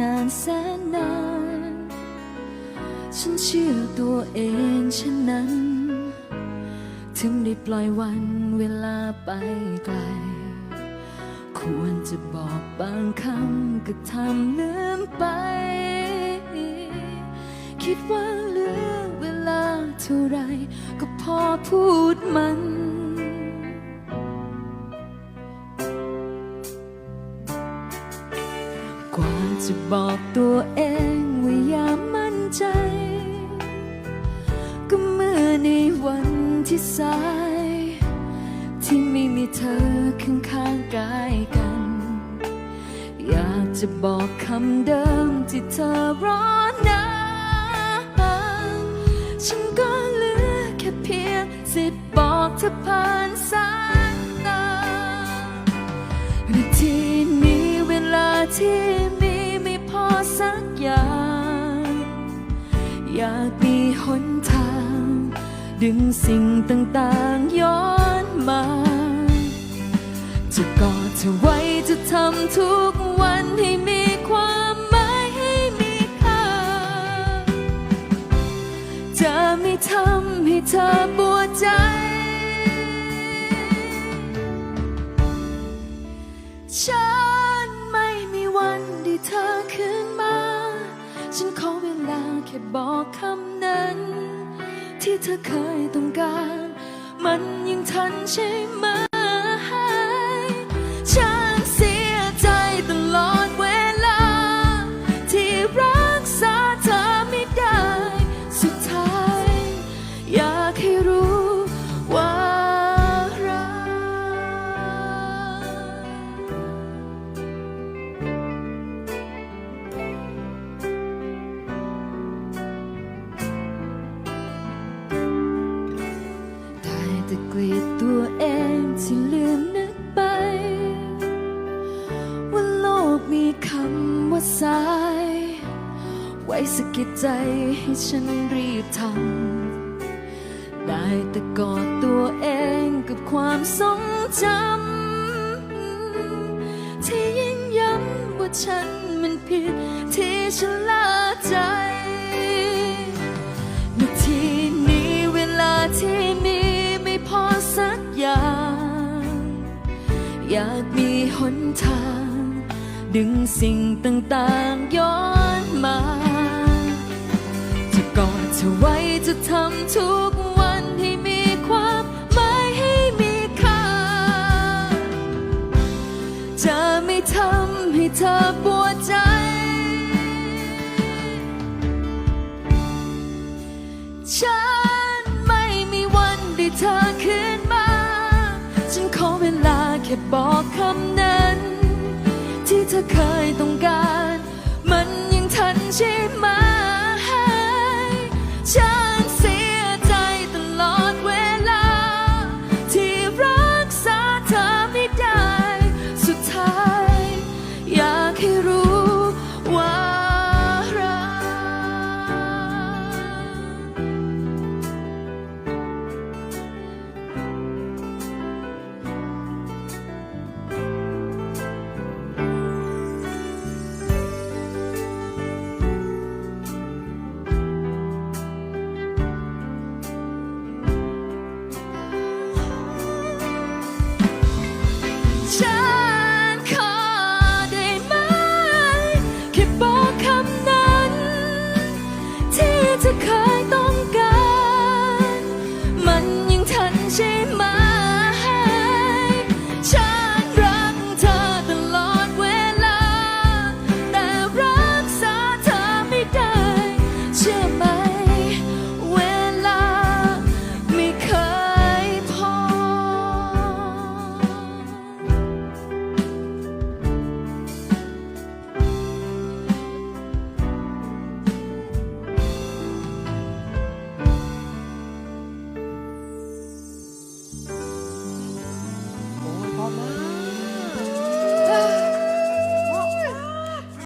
นานาน ฉันเชื่อตัวเองเช่นนั้น ถึงได้ปล่อยวันเวลาไปไกล ควรจะบอกบางคำก็ทำลืมไป คิดว่าเหลือเวลาเท่าไรก็พอพูดมัน จะบอกตัวเองว่าอย่ามั่นใจ ก็เมื่อในวันที่สาย ที่ไม่มีเธอข้างข้างกายกัน อยากจะบอกคำเดิมที่เธอรอ ดึงสิ่งต่างๆย้อนมา จะกอดเธอไว้จะทำทุกวันให้มีความหมายให้มีค่า จะไม่ทำให้เธอปวดใจ ฉันไม่มีวันได้เธอคืนมา ฉันขอเวลาแค่บอกคำนั้น ที่เธอเคยต้องการ มันยังทันใช่ไหมฉัน เองที่ลืมนึกไป ว่าโลกมีคำว่าสาย ไว้สะกิดใจให้ฉันรีบทำได้แต่กอดตัวเองกับความทรงจำที่ยิ่งย้ำว่าฉันมันผิดที่ฉันละใจ อยากมีหนทาง ดึงสิ่งต่างๆย้อนมา จะกอดเธอไว้จะทำทุกวันให้มีความหมายให้มีค่า จะไม่ทำให้เธอปวดใจ ฉัน ค่บอกคำนั้น ที่เธอเคยต้องการ มันยังทันใช่ไหม